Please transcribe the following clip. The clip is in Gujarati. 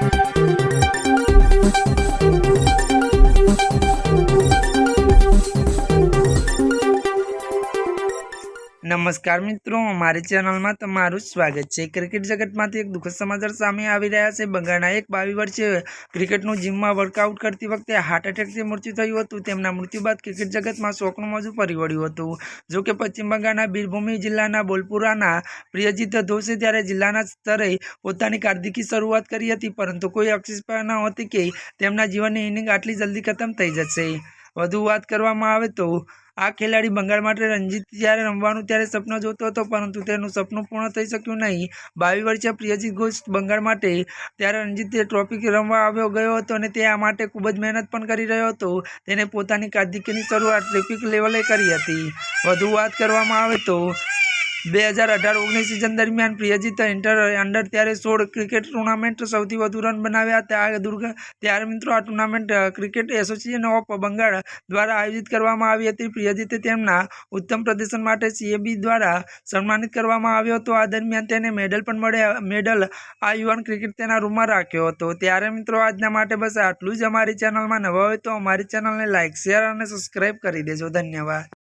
Thank you. નમસ્કાર મિત્રો, અમારી ચેનલમાં તમારું સ્વાગત છે. ક્રિકેટ જગતમાંથી એક દુઃખદ સમાચાર સામે આવી રહ્યા છે. બંગાળના એક બાવીસ વર્ષે ક્રિકેટનું જીમમાં વર્કઆઉટ કરતી વખતે હાર્ટ એટેકથી મૃત્યુ થયું હતું. તેમના મૃત્યુ બાદ ક્રિકેટ જગતમાં શોકનું મોજું ફરી વળ્યું હતું. જો કે પશ્ચિમ બંગાળના બીરભૂમિ જિલ્લાના બોલપુરાના પ્રિયજીત ધોષે ત્યારે જિલ્લાના સ્તરે પોતાની કારકિર્દીની શરૂઆત કરી હતી, પરંતુ કોઈ અક્ષિસ્પા ન હતી કે તેમના જીવનની ઇનિંગ આટલી જલ્દી ખતમ થઈ જશે. વધુ વાત કરવામાં આવે તો આ ખેલાડી બંગાળ માટે રણજીત જ્યારે રમવાનું ત્યારે સપનું જોતો હતો, પરંતુ તેનું સપનું પૂર્ણ થઈ શક્યું નહીં. બાવીસ વર્ષીય પ્રિયજીત ઘોષ બંગાળ માટે ત્યારે રણજીત ટ્રોફી રમવા આવ્યો, ગયો હતો અને તે આ માટે ખૂબ જ મહેનત પણ કરી રહ્યો હતો. તેને પોતાની કારકિર્દીની શરૂઆત ટ્રેફિક લેવલે કરી હતી. વધુ વાત કરવામાં આવે તો બે હજાર અઢાર ઓગણીસ સિઝન દરમિયાન પ્રિયજીત ઇન્ટર અંડર ત્યારે સોળ ક્રિકેટ ટુર્નામેન્ટ સૌથી વધુ રન બનાવ્યા આ દુર્ગ ત્યારે મિત્રો આ tournament cricket association of Bengal દ્વારા આયોજિત કરવામાં આવી હતી. પ્રિયજીતે તેમના ઉત્તમ પ્રદર્શન માટે સીએબી દ્વારા સન્માનિત કરવામાં આવ્યો હતો. આ દરમિયાન તેને મેડલ પણ મળ્યા, મેડલ આ યુવાન ક્રિકેટ તેના રૂમમાં રાખ્યો હતો. ત્યારે મિત્રો આજના માટે બસ આટલું જ અમારી ચેનલમાં નવા હોય તો અમારી ચેનલને લાઇક શેર અને સબસ્ક્રાઈબ કરી દેજો. ધન્યવાદ.